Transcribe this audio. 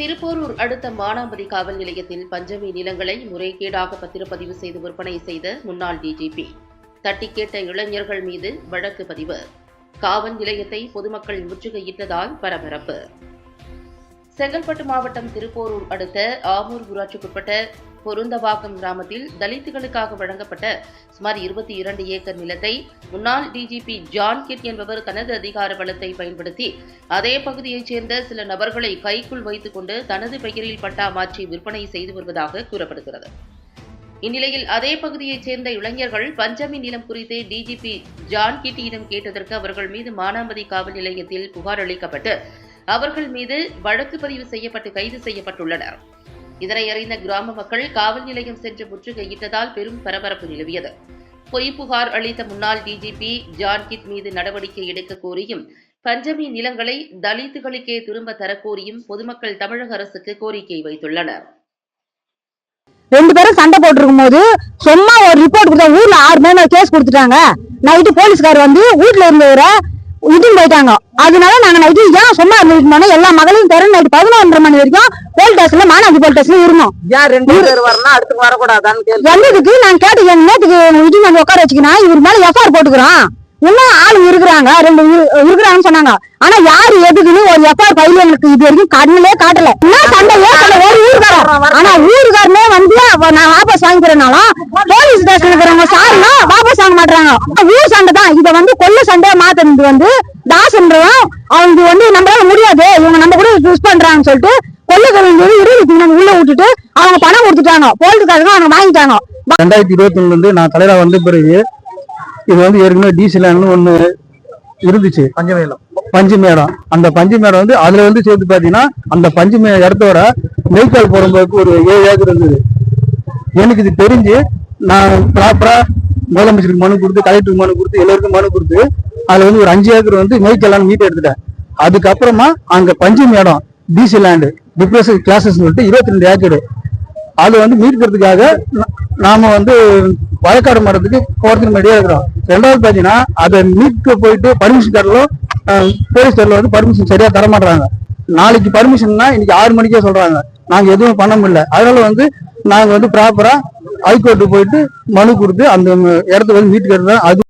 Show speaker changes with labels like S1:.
S1: திருப்போரூர் அடுத்த மானாமதி காவல் நிலையத்தில் பஞ்சமி நிலங்களை முறைகேடாக பத்திரப்பதிவு செய்து விற்பனை செய்த முன்னாள் டிஜிபி தட்டி கேட்ட இளைஞர்கள் மீது வழக்கு பதிவு. காவல் நிலையத்தை பொதுமக்கள் முற்றுகையிட்டதால் பரபரப்பு. செங்கல்பட்டு மாவட்டம் திருப்போரூர் அடுத்த ஆமூர் ஊராட்சிக்குட்பட்ட பொருந்தவாக்கம் கிராமத்தில் தலித்துகளுக்காக வழங்கப்பட்ட சுமார் இருபத்தி இரண்டு ஏக்கர் நிலத்தை முன்னாள் டிஜிபி ஜான் கிட் என்பவர் தனது அதிகார பலத்தை பயன்படுத்தி அதே பகுதியைச் சேர்ந்த சில நபர்களை கைக்குள் வைத்துக் கொண்டு தனது பெயரில் பட்டா மாற்றி விற்பனை செய்து வருவதாக கூறப்படுகிறது. இந்நிலையில் அதே பகுதியைச் சேர்ந்த இளைஞர்கள் பஞ்சமி நிலம் குறித்து டிஜிபி ஜான் கிட்டியிடம் கேட்டதற்கு அவர்கள் மீது மானாமதி காவல் நிலையத்தில் புகார் அளிக்கப்பட்டு அவர்கள் மீது வழக்கு பதிவு செய்யப்பட்டு கைது செய்யப்பட்டுள்ளனர். இதனை அறிந்த கிராம மக்கள் காவல் நிலையம் சென்று முற்றுகையிட்டதால் பெரும் பரபரப்பு நிலவியது. பொய் புகார் அளித்த முன்னாள் டிஜிபி ஜான்கித் மீது நடவடிக்கை எடுக்க கோரியும் பஞ்சமி நிலங்களை தலித்துகளுக்கே திரும்ப தரக்கோரியும் பொதுமக்கள் தமிழக அரசுக்கு கோரிக்கை வைத்துள்ளனர்.
S2: ரெண்டு பேரும் சண்டை போட்டிருக்கும் போது சும்மா ஒரு ரிப்போர்ட் கொடுத்தா ஊர்ல ஆறு மேல கேஸ் கொடுத்துட்டாங்க. நைட்டு போலீஸ்கார் வந்து வீட்டுல இருந்தவரை இட்டுன்னு போயிட்டாங்க. அதனால நாங்க நைட்டு ஏன் சும்மா இருந்துட்டு எல்லா மகளையும் தர நைட்டு பதினொன்றரை மணி வரைக்கும் போலீஸ் ஸ்டேஷன்ல மாநாடு போலீஸ் ஸ்டேஷன்ல இருந்தோம். வந்ததுக்கு நான் கேட்டு என் நேத்துக்கு இட்டுன்னு வந்து உட்கார வச்சுக்கினா இவர் மேல எஃப்ஐஆர் போட்டுக்கிறோம் இன்னும் ஆளுங்க இருக்கிறாங்க? ரெண்டு இரு- இருக்கிறாங்கன்னு சொன்னாங்க. ஆனா யாரு எதுக்குன்னு ஒரு எஃப்ஐஆர் பையில எனக்கு இது வரைக்கும் கண்ணிலே காட்டல. என்ன சண்டை ஏன் ஒரு ஊருக்காரன் ஆனா ஊருக்காரனே வந்து நான் வாபஸ் வாங்கிக்கிறேனாலும் போலீஸ் ஸ்டேஷன் இருக்கிறவங்க சாருனா வாபஸ் வாங்க மாட்டாங்க ஊர் சண்டை தான். இதை வந்து கொல்ல சண்டையா மாத்தினது வந்து தாசன்றவன் அவங்க வந்து நம்மளால முடியாது. இவங்க நம்ம கூட யூஸ் பண்றாங்கன்னு சொல்லிட்டு கொள்ளக்காரங்க இருபத்தி நம்ம உள்ள விட்டுட்டு அவங்க பணம் கொடுத்துட்டாங்க. போலீஸ்காரங்க அவங்க வாங்கிட்டாங்க.
S3: ரெண்டாயிரத்தி இருபத்தி இருந்து நான் தலைவரா வந்த பிறகு இது வந்து ஏற்கனவே டீசல் ஒண்ணு இருந்துச்சு.
S4: பஞ்சமேலம்
S3: பஞ்சு மேடம் அந்த பஞ்சு மேடம் வந்து அதுல வந்து சேர்த்து பாத்தீங்கன்னா அந்த பஞ்சு மே இடத்தோட நெய்க்கால் போடும்போது ஒரு ஏழு ஏக்கர் இருந்தது. எனக்கு இது தெரிஞ்சு நான் ப்ராப்பரா முதலமைச்சருக்கு மனு கொடுத்து கலெக்டருக்கு மனு கொடுத்து எல்லாருக்கும் மனு கொடுத்து அதுல வந்து ஒரு அஞ்சு ஏக்கர் வந்து நெய்க்கெல்லாம் மீட்டு எடுத்துட்டேன். அதுக்கப்புறமா அங்க பஞ்சம் இடம் பிசி லேண்டு டிப்ரெஷன் கிளாஸஸ் சொல்லிட்டு இருபத்தி ரெண்டு ஏக்கர் அது வந்து மீட்கிறதுக்காக நாம் நாம வந்து வழக்காடு மரத்துக்கு போறதுக்கு முன்னாடியே இருக்கிறோம். ரெண்டாவது பாத்தீங்கன்னா அதை மீட்க போயிட்டு பர்மிஷன் தரலும் போலீஸ் தரல வந்து பர்மிஷன் சரியா தரமாட்டாங்க நாளைக்கு பர்மிஷன்னா இன்னைக்கு ஆறு மணிக்கே சொல்றாங்க. நாங்க எதுவும் பண்ண முடியல. அதனால வந்து நாங்க வந்து ப்ராப்பரா ஹைகோர்ட்டு போயிட்டு மனு கொடுத்து அந்த இடத்துல வந்து வீட்டுக்கு தான் அது